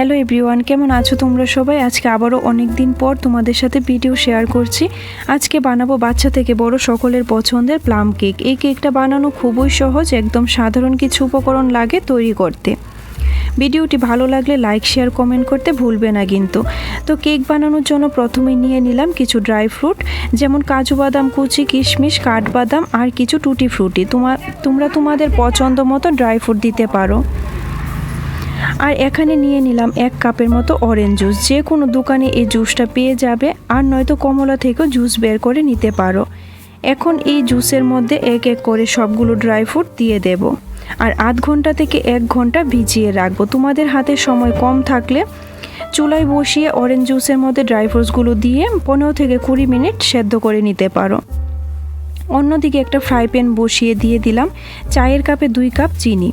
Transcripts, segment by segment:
Hello everyone, কেমন আছো তোমরা সবাই? আজকে আবারও অনেক দিন পর তোমাদের সাথে ভিডিও শেয়ার করছি। আজকে বানাবো বাচ্চা থেকে বড় সকলের পছন্দের প্লাম কেক। এই কেকটা বানানো খুবই সহজ, একদম সাধারণ কিছু উপকরণ লাগে তৈরি করতে। ভিডিওটি ভালো লাগলে লাইক, শেয়ার, কমেন্ট করতে ভুলবে না কিন্তু। তো কেক বানানোর জন্য প্রথমে নিয়ে নিলাম কিছু ড্রাই ফ্রুট, যেমন কাজু বাদাম, কুচি, কিশমিশ, কাঠবাদাম আর কিছু টুটি ফ্রুটি। তোমার তোমরা তোমাদের পছন্দ মতো ড্রাই ফ্রুট দিতে পারো। আর এখানে নিয়ে নিলাম এক কাপের মতো অরেঞ্জ জুস যে কোনো দোকানে এই জুসটা পেয়ে যাবে, আর নয়তো কমলা থেকেও জুস বের করে নিতে পারো। এখন এই জুসের মধ্যে এক এক করে সবগুলো ড্রাই ফ্রুট দিয়ে দেব। আর আধ ঘণ্টা থেকে এক ঘণ্টা ভিজিয়ে রাখব। তোমাদের হাতে সময় কম থাকলে চুলায় বসিয়ে অরেঞ্জ জুসের মধ্যে ড্রাই ফ্রুটসগুলো দিয়ে পনেরো থেকে কুড়ি মিনিট সেদ্ধ করে নিতে পারো। অন্যদিকে একটা ফ্রাই প্যান বসিয়ে দিয়ে দিলাম। চায়ের কাপে দুই কাপ চিনি।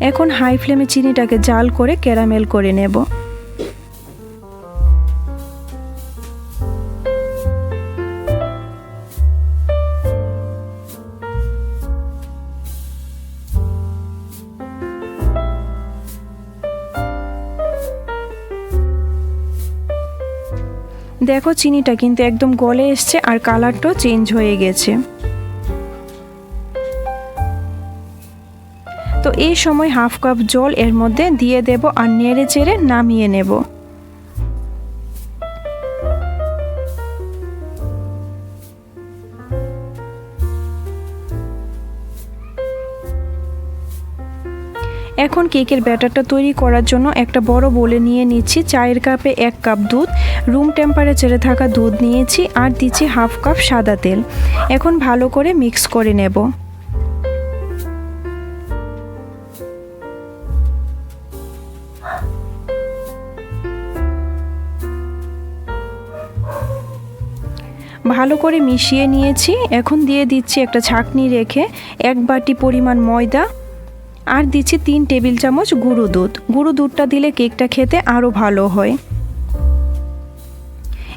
এখন হাই ফ্লেমে চিনিটাকে জাল করে ক্যারামেল করে নেব। দেখো, চিনিটা কিন্তু একদম গলে এসছে আর কালারটাও চেঞ্জ হয়ে গেছে। তো এই সময় হাফ কাপ জল এর মধ্যে দিয়ে দেব আর নেড়ে চেড়ে নামিয়ে নেব। এখন কেকের ব্যাটারটা তৈরি করার জন্য একটা বড় বলে নিয়ে নিচ্ছি চায়ের কাপে এক কাপ দুধ, রুম টেম্পারেচারে থাকা দুধ নিয়েছি আর দিচ্ছি হাফ কাপ সাদা তেল। এখন ভালো করে মিক্স করে নেব। ভালো করে মিশিয়ে নিয়েছি। এখন দিয়ে দিচ্ছি একটা ছাকনি রেখে এক বাটি পরিমাণ ময়দা আর দিচ্ছি তিন টেবিল চামচ গুঁড়ো দুধ। গুঁড়ো দুধটা দিলে কেকটা খেতে আরও ভালো হয়।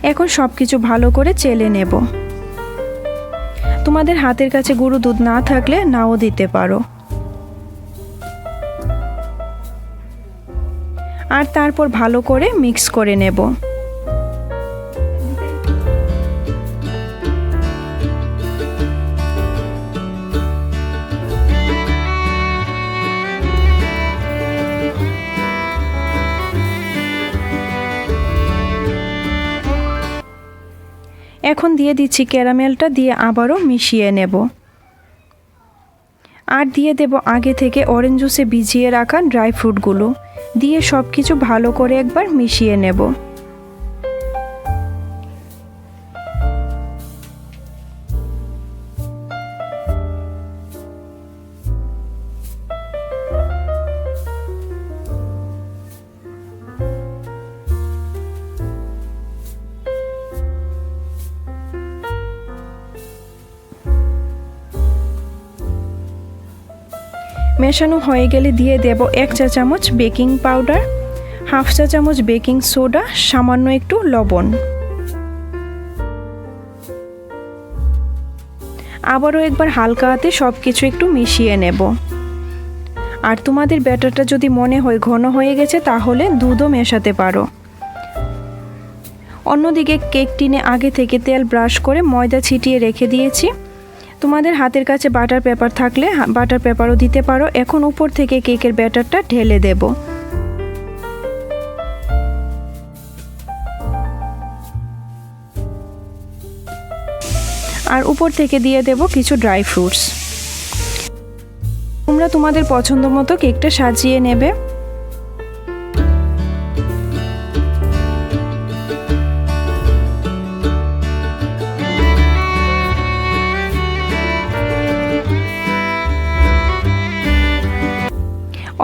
এখন সব কিছু ভালো করে চেলে নেব। তোমাদের হাতের কাছে গুঁড়ো দুধ না থাকলে নাও দিতে পারো। আর তারপর ভালো করে মিক্স করে নেব। এখন দিয়ে দিচ্ছি ক্যারামেলটা, দিয়ে আবারও মিশিয়ে নেব। আর দিয়ে দেব আগে থেকে অরেঞ্জ জুসে ভিজিয়ে রাখা ড্রাই ফ্রুটগুলো দিয়ে সব কিছু ভালো করে একবার মিশিয়ে নেব। মেশানো হয়ে গেলে দিয়ে দেব এক চা চামচ বেকিং পাউডার, হাফ চা চামচ বেকিং সোডা, সামান্য একটু লবণ। আবারও একবার হালকা হাতে সব কিছু একটু মিশিয়ে নেব। আর তোমাদের ব্যাটারটা যদি মনে হয় ঘন হয়ে গেছে, তাহলে দুধও মেশাতে পারো। অন্যদিকে কেক টিনে আগে থেকে তেল ব্রাশ করে ময়দা ছিটিয়ে রেখে দিয়েছি। তোমাদের হাতের কাছে বাটার পেপার থাকলে বাটার পেপারও দিতে পারো। এখন উপর থেকে কেকের ব্যাটারটা ঢেলে দেব। আর উপর থেকে দিয়ে দেব কিছু ড্রাই ফ্রুটস। তোমরা তোমাদের পছন্দ মতো কেকটা সাজিয়ে নেবে।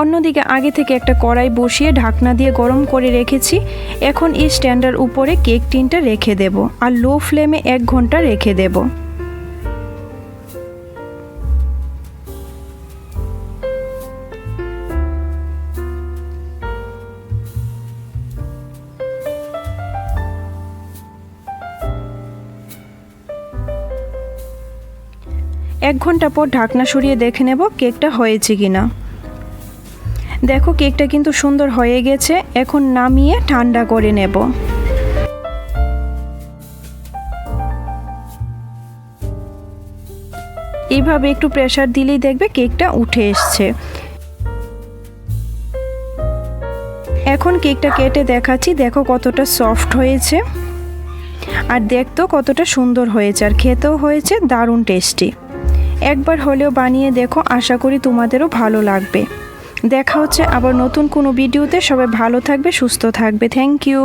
অন্যদিকে আগে থেকে একটা কড়াই বসিয়ে ঢাকনা দিয়ে গরম করে রেখেছি। এখন এই স্ট্যান্ডার উপরে কেক টিনটা রেখে দেব আর লো ফ্লেমে এক ঘণ্টা রেখে দেব। এক ঘণ্টা পর ঢাকনা সরিয়ে দেখে নেব কেকটা হয়েছে কিনা। দেখো, কেকটা কিন্তু সুন্দর হয়ে গেছে। এখন নামিয়ে ঠান্ডা করে নেব। এইভাবে একটু প্রেসার দিলেই দেখবে কেকটা উঠে এসছে। এখন কেকটা কেটে দেখাচ্ছি। দেখো কতটা সফট হয়েছে। আর দেখতেও কতটা সুন্দর হয়েছে। আর খেতেও হয়েছে, দারুণ টেস্টি একবার হলেও বানিয়ে দেখো, আশা করি তোমাদেরও ভালো লাগবে। দেখা হচ্ছে আবার নতুন কোনো ভিডিওতে। সবাই ভালো থাকবে সুস্থ থাকবে। Thank you